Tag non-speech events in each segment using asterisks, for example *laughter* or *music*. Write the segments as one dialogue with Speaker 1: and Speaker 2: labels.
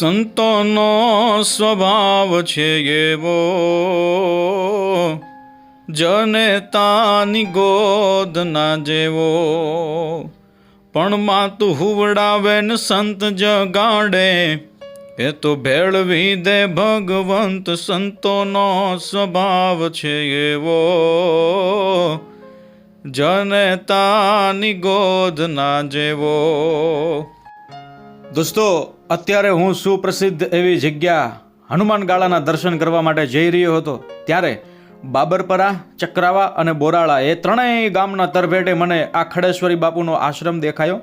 Speaker 1: સંતોનો સ્વભાવ છે એવો. જનેતાની ગોદ ના જેવો. પણ માતું હુવડાવે ને સંત જગાડે. એ તો ભેળવી દે ભગવંત, સંતોનો સ્વભાવ છે એવો. જનેતાની ગોદ ના જેવો. દોસ્તો અત્યારે હું સુપ્રસિદ્ધ એવી જગ્યા હનુમાન ગાળાના દર્શન કરવા માટે જઈ રહ્યો હતો. ત્યારે બાબરપરા, ચક્રાવા અને બોરાળા એ ત્રણેય ગામના તરભેટે મને આ ખડેશ્વરી બાપુનો આશ્રમ દેખાયો.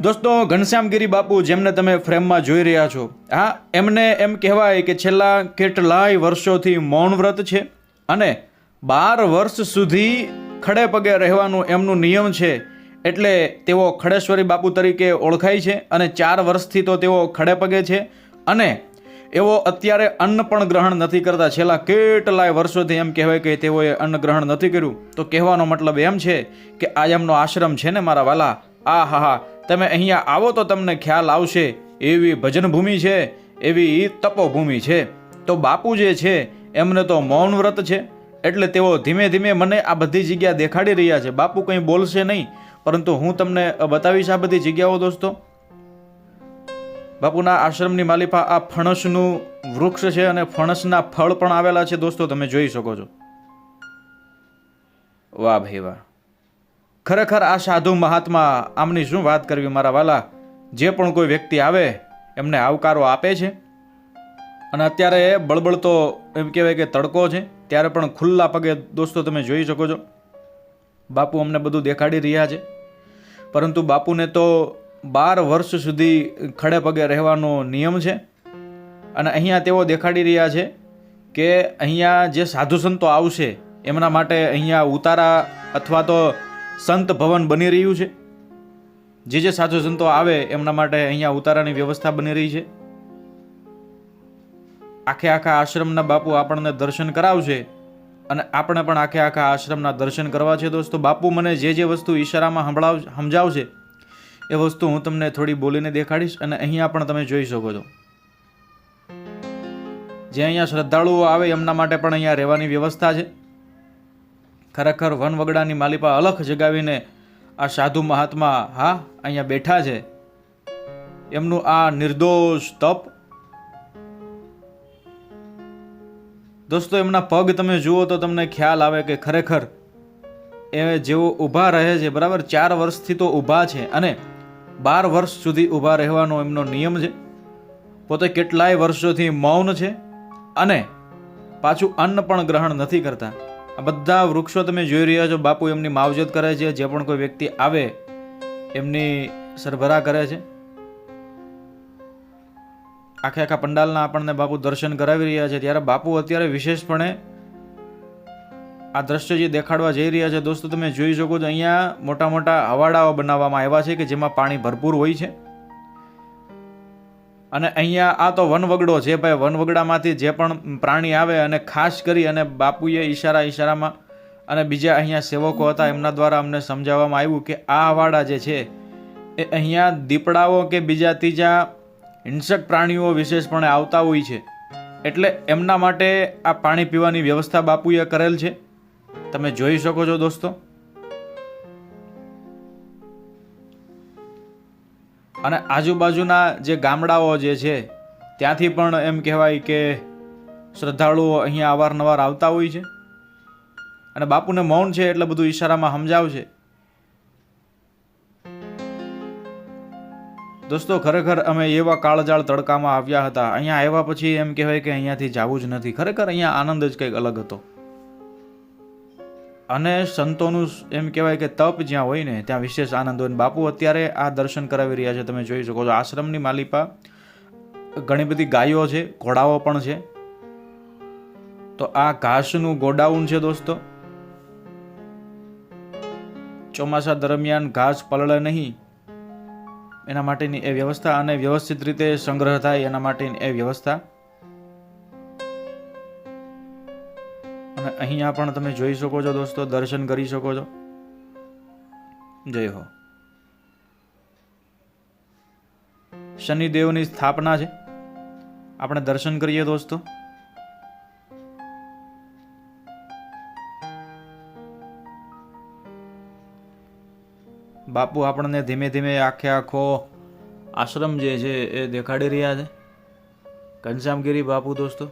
Speaker 1: દોસ્તો, ઘનશ્યામગીરી બાપુ જેમને તમે ફ્રેમમાં જોઈ રહ્યા છો, હા, એમને એમ કહેવાય કે છેલ્લા કેટલાય વર્ષોથી મૌન વ્રત છે અને બાર વર્ષ સુધી ખડે પગે રહેવાનું એમનું નિયમ છે એટલે તેઓ ખડેશ્વરી બાપુ તરીકે ઓળખાય છે અને ચાર વર્ષથી તો તેઓ ખડે પગે છે. અને એવો અત્યારે અન્ન પણ ગ્રહણ નથી કરતા. છેલ્લા કેટલાય વર્ષોથી એમ કહેવાય કે તેઓએ અન્ન ગ્રહણ નથી કર્યું. તો કહેવાનો મતલબ એમ છે કે આ એમનો આશ્રમ છે ને મારા વાલા? આ હા હા. તમે અહીંયા આવો તો તમને ખ્યાલ આવશે. એવી ભજનભૂમિ છે, એવી તપોભૂમિ છે. તો બાપુ જે છે, એમને તો મૌન વ્રત છે. એટલે તેઓ ધીમે ધીમે મને આ બધી જગ્યા દેખાડી રહ્યા છે. બાપુ કંઈ બોલશે નહીં. પરંતુ હું તમને બતાવીશ આ બધી જગ્યાઓ દોસ્તો. બાપુના આશ્રમની માલિપા આ ફણસનું વૃક્ષ છે અને ફણસના ફળ પણ આવેલા છે દોસ્તો, તમે જોઈ શકો છો. વાહ ભાઈ વાહ. ખરેખર આ સાધુ મહાત્મા આમની શું વાત કરવી મારા વાલા? જે પણ કોઈ વ્યક્તિ આવે, એમને આવકારો આપે છે. અને અત્યારે બળબળતો એમ કહેવાય કે તડકો છે. ત્યારે પણ ખુલ્લા પગે દોસ્તો તમે જોઈ શકો છો. બાપુ અમને બધું દેખાડી રહ્યા છે. પરંતુ બાપુને તો બાર વર્ષ સુધી ખડે પગે રહેવાનો નિયમ છે. અને અહીંયા તેઓ દેખાડી રહ્યા છે કે અહીંયા જે સાધુ સંતો આવશે, એમના માટે અહીંયા ઉતારા અથવા તો સંત ભવન બની રહ્યું છે. જે જે સાધુ સંતો આવે, એમના માટે અહીંયા ઉતારાની વ્યવસ્થા બની રહી છે. આખે આખા આશ્રમના બાપુ આપણને દર્શન કરાવશે. અને આપણે પણ આખે આખા આશ્રમના દર્શન કરવા છે દોસ્તો. બાપુ મને જે જે વસ્તુ ઈશારામાં સંભળાવ સમજાવશે એ વસ્તુ હું તમને થોડી બોલીને દેખાડીશ અને અહીંયા પણ તમે જોઈ શકો છો. જે અહીંયા શ્રદ્ધાળુઓ આવે એમના માટે પણ અહીંયા રહેવાની વ્યવસ્થા છે. ખરેખર વનવગડાની માલિપા અલખ જગાવીને આ સાધુ મહાત્મા હા, અહીંયા બેઠા છે. એમનું આ નિર્દોષ તપ દોસ્તો, એમના પગ તમે જુઓ તો તમને ખ્યાલ આવે કે ખરેખર એ જેઓ ઊભા રહે છે, બરાબર? ચાર વર્ષથી તો ઊભા છે અને બાર વર્ષ સુધી ઊભા રહેવાનો એમનો નિયમ છે. પોતે કેટલાય વર્ષોથી મૌન છે અને પાછું અન્ન પણ ગ્રહણ નથી કરતા. આ બધા વૃક્ષો તમે જોઈ રહ્યા છો, બાપુ એમની માવજત કરે છે, જે પણ કોઈ વ્યક્તિ આવે એમની સરભરા કરે છે. આખે આખા પંડાલના આપણને બાપુ દર્શન કરાવી રહ્યા છે. ત્યારે બાપુ અત્યારે વિશેષપણે આ દ્રશ્ય જે દેખાડવા જઈ રહ્યા છે, દોસ્તો, તમે જોઈ શકો છો, અહીંયા મોટા મોટા હવાડાઓ બનાવવામાં આવ્યા છે કે જેમાં પાણી ભરપૂર હોય છે. અને અહીંયા આ તો વનવગડો છે ભાઈ, વનવગડામાંથી જે પણ પ્રાણી આવે અને ખાસ કરી અને બાપુએ ઈશારા ઈશારામાં અને બીજા અહીંયા સેવકો હતા, એમના દ્વારા અમને સમજાવવામાં આવ્યું કે આ હવાડા જે છે, એ અહીંયા દીપડાઓ કે બીજા ત્રીજા હિંસક પ્રાણીઓ વિશેષપણે આવતા હોય છે. એટલે એમના માટે આ પાણી પીવાની વ્યવસ્થા બાપુએ કરેલ છે. તમે જોઈ શકો છો દોસ્તો. અને આજુબાજુના જે ગામડાઓ જે છે, ત્યાંથી પણ એમ કહેવાય કે શ્રદ્ધાળુઓ અહીંયા અવારનવાર આવતા હોય છે. અને બાપુને મૌન છે એટલે બધું ઈશારામાં સમજાવશે દોસ્તો, ખરેખર અમે એવા કાળજાળ તડકામાં આવ્યા હતા. અહીંયા આવ્યા પછી એમ કહેવાય કે અહીંયાથી જવું જ નથી. ખરેખર અહીંયા આનંદ જ કંઈક અલગ હતો. અને સંતોનું એમ કહેવાય કે તપ જ્યાં હોય ને, ત્યાં વિશેષ આનંદ હોય. બાપુ અત્યારે આ દર્શન કરાવી રહ્યા છે, તમે જોઈ શકો છો. આશ્રમની માલિપા ઘણી બધી ગાયો છે, ઘોડાઓ પણ છે. તો આ ઘાસનું ગોડાઉન છે દોસ્તો. ચોમાસા દરમિયાન ઘાસ પલળે નહીં. એના માટેની એ વ્યવસ્થા અને વ્યવસ્થિત રીતે સંગ્રહ થાય એના માટેની એ વ્યવસ્થા. અને અહીંયા પણ તમે જોઈ શકો છો દોસ્તો, દર્શન કરી શકો છો. જય હો. શનિદેવની સ્થાપના છે. આપણે દર્શન કરીએ દોસ્તો. બાપુ આપણને ધીમે ધીમે આખે આખો આશ્રમ જે છે એ દેખાડી રહ્યા છે. ઘનશ્યામગીરી બાપુ દોસ્તો.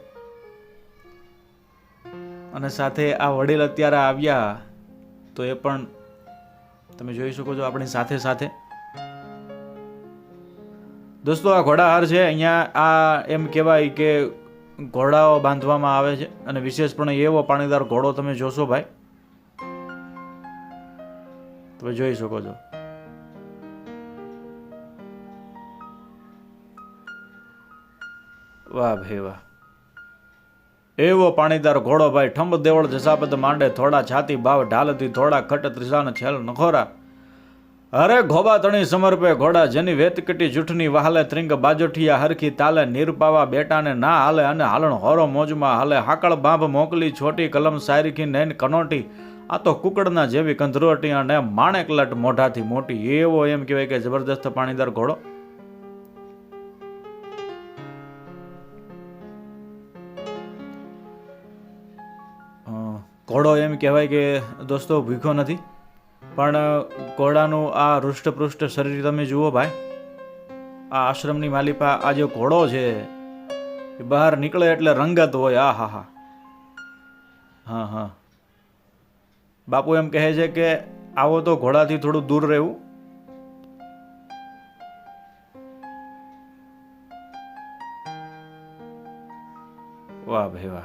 Speaker 1: અને સાથે આ વડીલ અત્યારે આવ્યા તો એ પણ તમે જોઈ શકો છો આપણી સાથે સાથે. દોસ્તો, આ ઘોડાહાર છે. અહીંયા આ એમ કહેવાય કે ઘોડાઓ બાંધવામાં આવે છે. અને વિશેષપણે એવો પાણીદાર ઘોડો તમે જોશો ભાઈ. તમે જોઈ શકો છો. વાહ ભાઈ વાહ. એવો પાણીદાર ઘોડો ભાઈ ઠંભ દેવળ જસાપદ માંડે થોડા છાતી ભાવ ઢાલતી થોડા ખટ ત્રિસાન છેલ નખોરા. અરે ઘોબા તણી સમર્પે ઘોડા, જેની વેતકટી જૂઠની વહાલે ત્રિંગ બાજોઠિયા હરખી તાલે નીરપાવા બેટાને ના હાલે અને હાલણ હોરો મોજમાં હાલે. હાકળ બાંભ મોકલી, છોટી કલમ સાયરીખી નૈન કનોટી. આ તો કુકડના જેવી કંધરોટી અને માણેકલટ મોઢાથી મોટી, એવો એમ કહેવાય કે જબરદસ્ત પાણીદાર ઘોડો. ઘોડો એમ કહેવાય કે દોસ્તો ભૂખ્યો નથી, પણ ઘોડાનું આ હૃષ્ટપૃષ્ટ શરીર તમે જુઓ ભાઈ, આ આશ્રમની માલિપા, આ જે ઘોડો છે, એ બહાર નીકળે એટલે રંગત હોય આ હા હા હા હા. બાપુ એમ કહે છે કે આવો તો ઘોડાથી થોડું દૂર રહેવું. વાહ ભાઈ વાહ.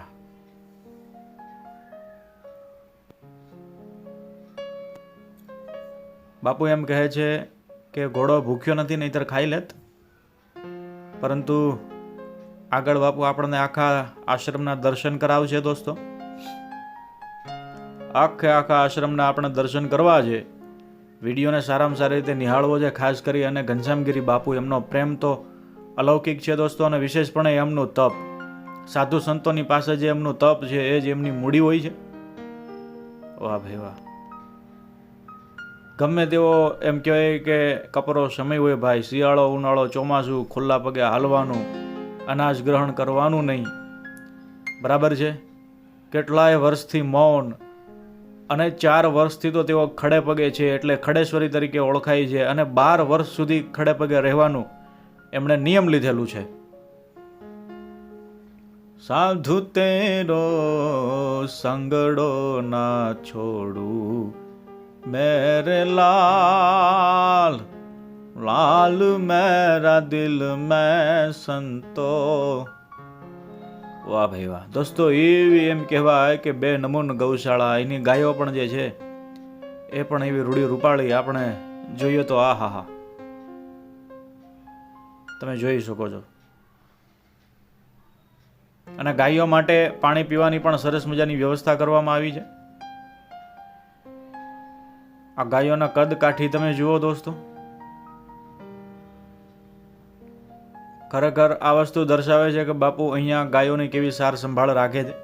Speaker 1: બાપુ એમ કહે છે કે ઘોડો ભૂખ્યો નથી, નહીતર ખાઈ લેત. પરંતુ આગળ બાપુ આપણને આખા આશ્રમના દર્શન કરાવશે દોસ્તો. આખે આખા આશ્રમના આપણે દર્શન કરવા છે. વિડીયોને સારામાં સારી રીતે નિહાળવો છે, ખાસ કરી અને ઘનશ્યામગીરી બાપુ એમનો પ્રેમ તો અલૌકિક છે દોસ્તો અને વિશેષપણે એમનું તપ. સાધુ સંતોની પાસે જે એમનું તપ છે, એ જ એમની મૂડી હોય છે. વાહ ભાઈ વાહ. ગમે તેવો એમ કહેવાય કે કપરો સમય હોય ભાઈ, શિયાળો, ઉનાળો, ચોમાસું, ખુલ્લા પગે હાલવાનું, અનાજ ગ્રહણ કરવાનું નહીં. બરાબર છે? કેટલાય વર્ષથી મૌન અને ચાર વર્ષથી તો તેઓ ખડે પગે છે એટલે ખડેશ્વરી તરીકે ઓળખાય છે અને બાર વર્ષ સુધી ખડે પગે રહેવાનું એમણે નિયમ લીધેલું છે. સાધુ તેરો સંગડો ના છોડું, મેરે લાલ લાલ મેરા દિલ મેં સંતો. વાહ ભાઈ વાહ. દોસ્તો, એવી એમ કહેવાય કે બે નમૂન ગૌશાળા, એની ગાયો પણ જે છે, એ પણ એવી રૂડી રૂપાળી આપણે જોઈએ તો આ હા હા. તમે જોઈ શકો છો. અને ગાયો માટે પાણી પીવાની પણ સરસ મજાની વ્યવસ્થા કરવામાં આવી છે. આ ગાયોના કદ કાઠી તમે જુઓ દોસ્તો. ખરેખર આ વસ્તુ દર્શાવે છે કે બાપુ અહીંયા ગાયોની કેવી સાર સંભાળ રાખે છે?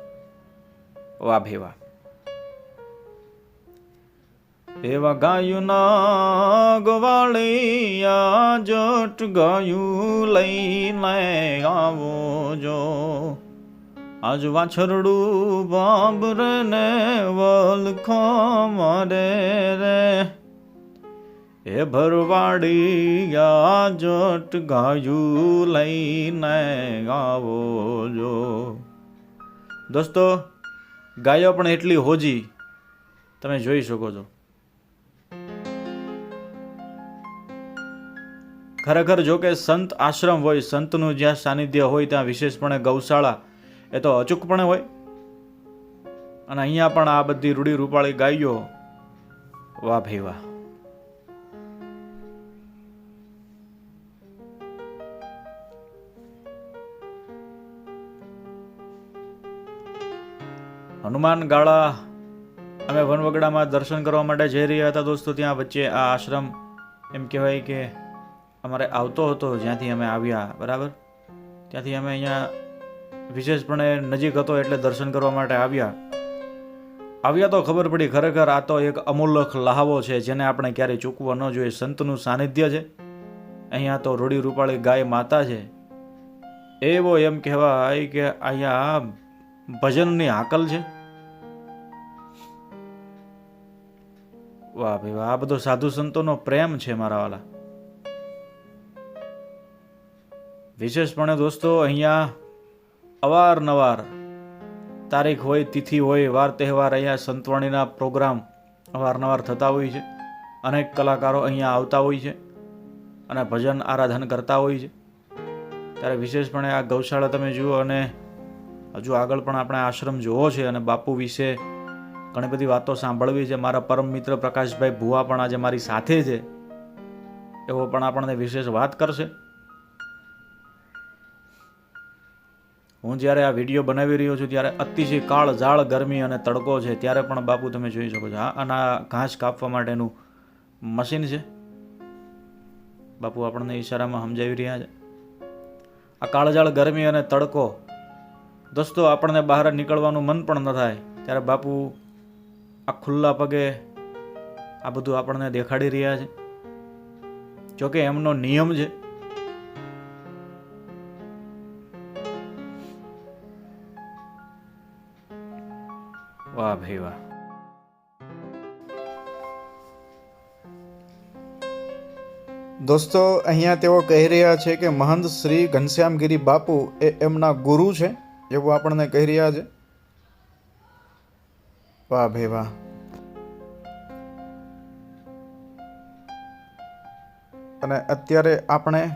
Speaker 1: વાહ ભેવા એવા ગાયુના ગોવાળિયા જટ ગાયું લઈને આવો જો આજ વાછરડું બાબરે ને વલખો મારે રે. એ ભરવાડિયા જટ ગાયું લઈને આવો જો. દોસ્તો, ગાયો પણ એટલી હોજી, તમે જોઈ શકો છો. ખરેખર જો કે સંત આશ્રમ હોય, સંતનું જ્યાં સાનિધ્ય હોય, ત્યાં વિશેષપણે ગૌશાળા એ તો અચૂકપણે હોય. અને અહીંયા પણ આ બધી રૂડી રૂપાળી ગાયો વાહ ભાઈ વાહ હનુમાન ગાળા. અમે વનવગડામાં દર્શન કરવા માટે જઈ રહ્યા હતા દોસ્તો, ત્યાં વચ્ચે આ આશ્રમ એમ કહેવાય કે અમારે આવતો હતો, જ્યાંથી અમે આવ્યા, બરાબર? ત્યાંથી અમે અહીંયા વિશેષપણે નજીક હતો એટલે દર્શન કરવા માટે આવ્યા. આવ્યા તો ખબર પડી, ખરેખર આ તો એક અમૂલખ લહાવો છે, જેને આપણે ક્યારેય ચૂકવો ન જોઈએ. સંતનું સાનિધ્ય છે. અહીંયા તો રૂડી રૂપાળી ગાય માતા છે. એવો એમ કહેવાય કે અહીંયા ભજનની હાકલ છે? વાહ ભાઈ વાહ, આ બધો સાધુ સંતોનો પ્રેમ છે મારા વાલા. વિશેષપણે દોસ્તો, અહીંયા અવારનવાર તારીખ હોય, તિથિ હોય, વાર તહેવાર અહીંયા સંતવાણીના પ્રોગ્રામ અવારનવાર થતા હોય છે. અનેક કલાકારો અહીંયા આવતા હોય છે અને ભજન આરાધન કરતા હોય છે. ત્યારે વિશેષપણે આ ગૌશાળા તમે જુઓ અને હજુ આગળ પણ આપણે આશ્રમ જોવો છે અને બાપુ વિશે ઘણી બધી વાતો સાંભળવી છે. મારા પરમ મિત્ર પ્રકાશભાઈ ભુવા પણ આજે મારી સાથે છે. એવો પણ આપણને વિશેષ વાત કરશે. હું જ્યારે આ વીડિયો બનાવી રહ્યો છું ત્યારે અતિશય કાળ ઝાળ ગરમી અને તડકો છે. ત્યારે પણ બાપુ તમે જોઈ શકો છો. અને આ ઘાસ કાપવા માટેનું મશીન છે. બાપુ આપણને ઈશારામાં સમજાવી રહ્યા છે. આ કાળઝાળ ગરમી અને તડકો દોસ્તો, આપણને બહાર નીકળવાનું મન પણ ન થાય. ત્યારે બાપુ આ ખુલ્લા પગે આ બધું આપણને દેખાડી રહ્યા છે. જોકે એમનો નિયમ છે. વાહ ભાઈ વાહ.
Speaker 2: દોસ્તો, અહીંયા તેઓ કહી રહ્યા છે કે મહંત શ્રી ઘનશ્યામગીરી બાપુ એ એમના ગુરુ છે. એવું આપણને કહી રહ્યા છે? વાહ ભાઈ વાહ. અને અત્યારે આપણે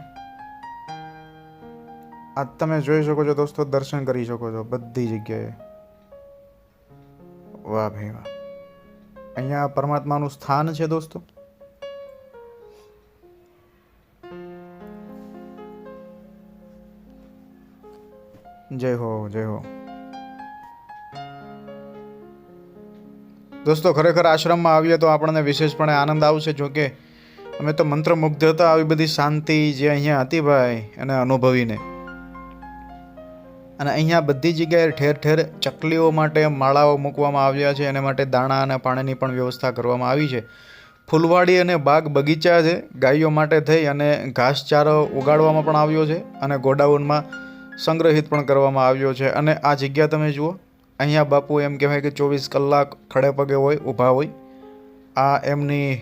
Speaker 2: આ તમે જોઈ શકો છો દોસ્તો, દર્શન કરી શકો છો બધી જગ્યાએ. વાહ ભાઈ વાહ. અહીંયા પરમાત્માનું સ્થાન છે દોસ્તો. જય હો જય હો. દોસ્તો, ખરેખર આશ્રમમાં આવીએ તો આપણને વિશેષપણે આનંદ આવશે, જો કે અમે તો મંત્રમુગ્ધ હતા આવી બધી શાંતિ જે અહીંયા હતી ભાઈ, એને અનુભવીને. અને અહીંયા બધી જગ્યાએ ઠેર ઠેર ચકલીઓ માટે માળાઓ મૂકવામાં આવ્યા છે, એને માટે દાણા અને પાણીની પણ વ્યવસ્થા કરવામાં આવી છે. ફૂલવાડી અને બાગ બગીચા છે, ગાયો માટે થઈ અને ઘાસચારો ઉગાડવામાં પણ આવ્યો છે અને ગોડાઉનમાં સંગ્રહિત પણ કરવામાં આવ્યો છે. અને આ જગ્યા તમે જુઓ, અહીંયા બાપુ એમ કહેવાય કે ચોવીસ કલાક ખડે પગે હોય, ઊભા હોય. આ એમની,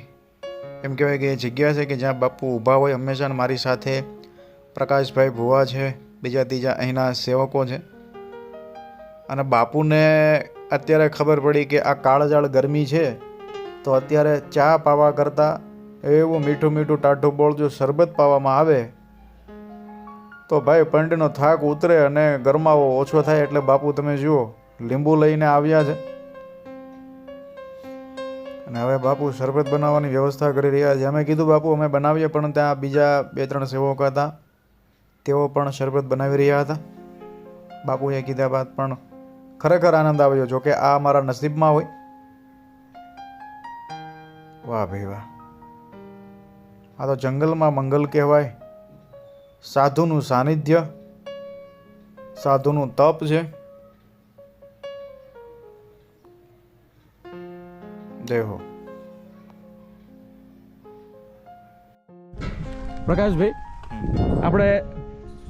Speaker 2: એમ કહેવાય કે એ જગ્યા છે કે જ્યાં બાપુ ઊભા હોય, હંમેશા મારી સાથે પ્રકાશભાઈ ભુવા છે, બીજા ત્રીજા અહીંના સેવકો છે. અને બાપુને અત્યારે ખબર પડી કે આ કાળજાળ ગરમી છે, તો અત્યારે ચા પાવા કરતાં એવું મીઠું મીઠું ટાઢું બોળ જો શરબત પાવામાં આવે તો ભાઈ પંડનો થાક ઉતરે અને ગરમાવો ઓછો થાય એટલે બાપુ તમે જુઓ, લીંબુ લઈને આવ્યા છે. અને હવે બાપુ શરબત બનાવવાની વ્યવસ્થા કરી રહ્યા છે. અમે કીધું બાપુ અમે બનાવીએ, પણ ત્યાં બીજા બે ત્રણ સેવકો હતા. તેઓ પણ શરબત બનાવી રહ્યા હતા. બાપુએ કીધા બાદ પણ ખરેખર આનંદ આવ્યો, જો કે આ મારા નસીબમાં હોય. વાહ ભાઈ વાહ. આ તો જંગલમાં મંગલ કહેવાય. સાધુનું સાનિધ્ય સાધુનું તપ છે. જય હો
Speaker 1: પ્રકાશભાઈ આપણે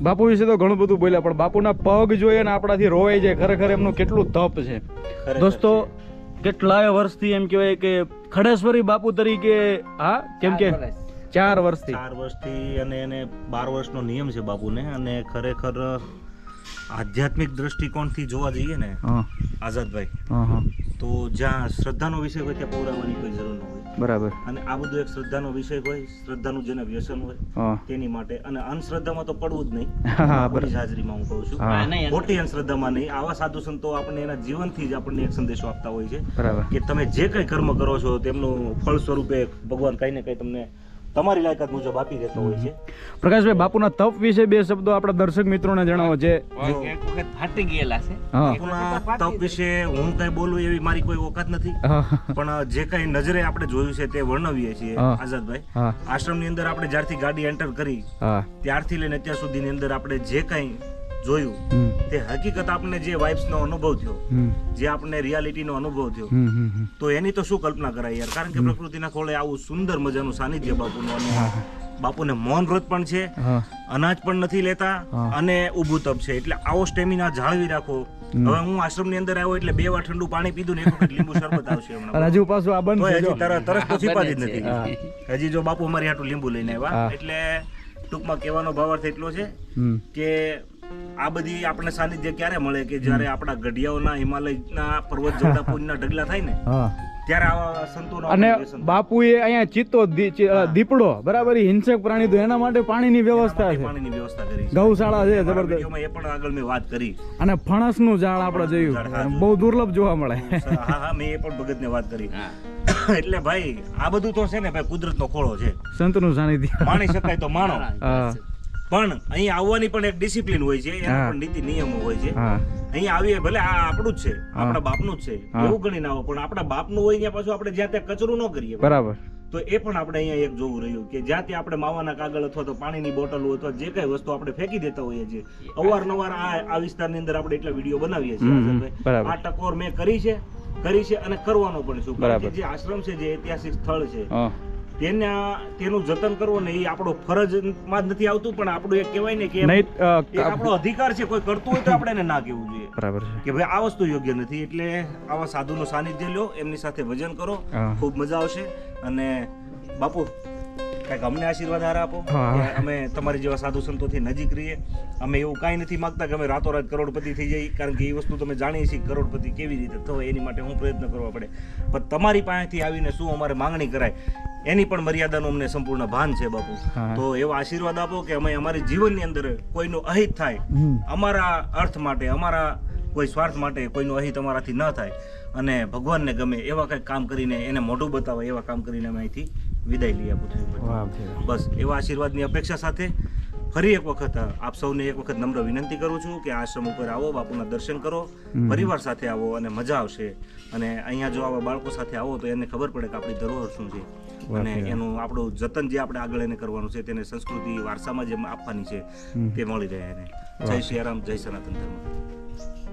Speaker 1: બાપુ વિશે તો ઘણું બધું બોલ્યા પણ બાપુના પગ જોઈએ ને આપણાથી રોવાઈ જાય ખરેખર એમનું કેટલું તપ છે. દોસ્તો કેટલાય વર્ષથી એમ કહેવાય કે ખડેશ્વરી બાપુ તરીકે હા કેમ કે? ચાર વર્ષથી?
Speaker 3: ચાર વર્ષથી અને એને બાર વર્ષનો નિયમ છે બાપુને અને ખરેખર આધ્યાત્મિક દ્રષ્ટિકોણથી જોવા જઈએ ને આઝાદભાઈ તો જ્યાં શ્રદ્ધાનો વિષય હોય ત્યાં પૌરાવાની કોઈ જરૂર ન હોય.
Speaker 1: બરાબર.
Speaker 3: અને આ બધું એક શ્રદ્ધાનો વિષય હોય શ્રદ્ધાનું જેને વ્યસન હોય તેની માટે. અને અંધશ્રદ્ધામાં તો પડવું જ નહીં.
Speaker 1: હા,
Speaker 3: બાપુની હાજરીમાં હું કહું છું. ખોટી અંધશ્રદ્ધામાં નહીં. આવા સાધુ સંતો આપણને એના જીવનથી જ આપણને એક સંદેશો આપતા હોય છે કે તમે જે કંઈ કર્મ કરો છો તેમનું ફળ સ્વરૂપે ભગવાન કંઈ ને કંઈ તમને તમારી લાયકાત મુજબ આપી દેતો હોય છે.
Speaker 1: પ્રકાશભાઈ બાપુના તપ વિશે બે શબ્દો આપણા દર્શક મિત્રોને જણાવો છે
Speaker 4: એક વખત ફાટી ગયેલા છે.
Speaker 3: બાપુના તપ વિશે હું કઈ બોલું એવી મારી કોઈ ઓકાત નથી. પણ જે કઈ નજરે આપણે જોયું છે તે વર્ણવીએ છીએ આઝાદભાઈ. આશ્રમની અંદર આપણે જ્યારથી ગાડી એન્ટર કરી ત્યારથી લઈને અત્યાર સુધીની અંદર આપણે જે કઈ જોયું તે હકીકત આપણને જે વાઇબ્સ નો અનુભવ થયો જે આપણને રિયાલિટી નો અનુભવ થયો તો એની તો શું કલ્પના કરાય યાર? કારણ કે પ્રકૃતિના ખોળે આવું સુંદર મજાનું સાનિધ્ય બાપુનું અને બાપુને મૌન વ્રત પણ છે અનાજ પણ નથી લેતા અને ઉભું તપ છે. એટલે આવો સ્ટેમિના જાળવી રાખો. હવે હું આશ્રમની અંદર આવ્યો એટલે બે વાર ઠંડુ પાણી પીધું ને એક વખત લીંબુ શરબત આવશે હમણાં.
Speaker 1: હજુ પાછું આ બંધ છે
Speaker 3: હજી
Speaker 1: તરત
Speaker 3: તરસ તો છીપાતી જ નથી. હજી જો બાપુ અમારી આટલું લીંબુ લઈને આવ્યા. એટલે ટૂંકમાં કહેવાનો ભાવાર્થ એટલો છે કે આ બધી આપણને સાનિધ્ય ક્યારે મળે કે જ્યારે આપણા ગઢિયાઓના હિમાલયના પર્વત જવડા પુંજના ઢગલા થાય ને ત્યારે આવા સંતોનો
Speaker 1: અને બાપુએ અહીંયા ચિત્તો દીપડો બરાબર હિંસક પ્રાણી તો એના માટે પાણીની વ્યવસ્થા છે.
Speaker 3: પાણીની વ્યવસ્થા કરી
Speaker 1: ગૌશાળા છે જબરદસ્ત.
Speaker 3: એ પણ આગળ મેં વાત કરી.
Speaker 1: અને ફણસનું ઝાડ આપણે જોયું. બહુ દુર્લભ જોવા મળે.
Speaker 3: હા હા મેં એ પણ ભગતને વાત કરી. *coughs* એટલે ભાઈ આ બધું તો છે ને ભાઈ કુદરતનો ખોળો છે.
Speaker 1: સંતનું સાનિધ્ય.
Speaker 3: માણી શકાય તો માણો.
Speaker 1: હા.
Speaker 3: પણ અહીં આવવાની પણ એક ડિસિપ્લિન હોય છે એના પણ નીતિ નિયમો હોય છે. અહીં આવીએ ભલે આ આપણું જ છે આપણા બાપનું જ છે એવું ગણી ના પણ આપણા બાપનું હોય ત્યાં પાછું આપણે જ્યાં ત્યાં કચરું ન કરીએ.
Speaker 1: બરાબર.
Speaker 3: તો એ પણ આપણે અહીંયા એક જોવું રહ્યું કે જ્યાં ત્યાં આપણે માવાના કાગળ અથવા તો પાણીની બોટલો અથવા જે કઈ વસ્તુ આપણે ફેંકી દેતા હોઈએ છીએ અવારનવાર આ આ વિસ્તારની અંદર આપણે એટલા વીડિયો બનાવીએ છીએ. આ ટકોર મેં કરી છે કરી છે અને કરવાનો પણ છું. જે આશ્રમ છે જે ઐતિહાસિક સ્થળ છે તેના તેનું જતન કરવું ને એ આપણો ફરજમાં જ નથી આવતું પણ આપણું એક કહેવાય ને કે આપણો અધિકાર છે કોઈ કરતું હોય તો આપણે એને ના કહેવું જોઈએ.
Speaker 1: બરાબર છે.
Speaker 3: કે ભાઈ આ વસ્તુ યોગ્ય નથી એટલે આવા સાધુનો સાનિધ્ય લો એમની સાથે ભજન કરો. ખૂબ મજા આવશે. અને બાપુ કંઈક અમને આશીર્વાદ હાર આપો. અમે તમારી જેવા સાધુ સંતોથી નજીક રહીએ. અમે એવું કાંઈ નથી માંગતા કે અમે રાતોરાત કરોડપતિ થઈ જઈએ. કારણ કે એ વસ્તુ તમે જાણીએ છીએ કરોડપતિ કેવી રીતે થવાય એની માટે હું પ્રયત્ન કરવા પડે. પણ તમારી પાસેથી આવીને શું અમારે માંગણી કરાય એની પણ મર્યાદાનું અમને સંપૂર્ણ ભાન છે બાપુ. તો એવો આશીર્વાદ આપો કે અમે અમારી જીવનની અંદર કોઈનું અહિત થાય. અમારા અર્થ માટે અમારા કોઈ સ્વાર્થ માટે કોઈનું અહિત અમારાથી ન થાય. અને ભગવાનને ગમે એવા કંઈક કામ કરીને એને મોઢું બતાવે એવા કામ કરીને અમે અહીંથી વિદાય લઈ પૃથ્વી પર બસ એવા આશીર્વાદની અપેક્ષા સાથે ફરી એક વખત આપ સૌને એક વખત નમ્ર વિનંતી કરું છું કે આશ્રમ ઉપર આવો બાપુના દર્શન કરો પરિવાર સાથે આવો અને મજા આવશે. અને અહીંયા જો આવા બાળકો સાથે આવો તો એને ખબર પડે કે આપણી ધરોહર શું છે. અને એનું આપણું જતન જે આપણે આગળ એને કરવાનું છે તેને સંસ્કૃતિ વારસામાં જે આપવાની છે તે મળી રહે એને. જય શ્રી રામ જય સનાતન ધર્મ.